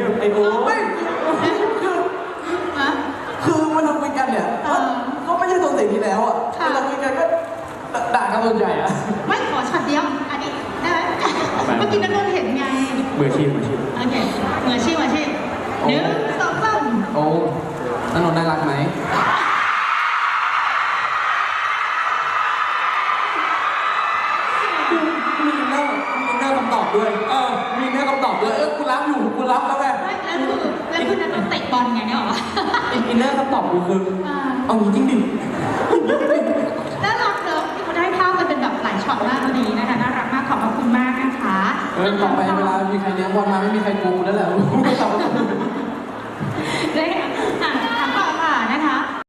แบบไอโอไม่คือมันทำคุกันเนี่ยก็ไม่ใช่ตัวสียงที่แล้วอะค่ะกันก็ด่ากันส่วใหญ่อะไม่ขอช็อตเดียว อันนี้ได้ไหมเมื่อกี้นักนนท์เห็นไงเมืออาชีพมืออาชีพโอเคเมืออาชีพมืออาชีพหนึ่งสองสามโอ้นนท์น่ารักไหมมีหน้ามีหน้าคำตอบด้วย เตะบอลไงเนี่ยหรอวะอินอินเนอร์คำตอบกูคืออ่าเอางี้จริงดิน่ารักเนอะที่เขาได้ภาพกันเป็นแบบหลายช็อตมากวันนี้นะคะน่ารักมากขอบพระคุณมากนะคะเออต่อไปเวลามีใครเลี้ยงบอลมาไม่มีใครกูนั่นแหละ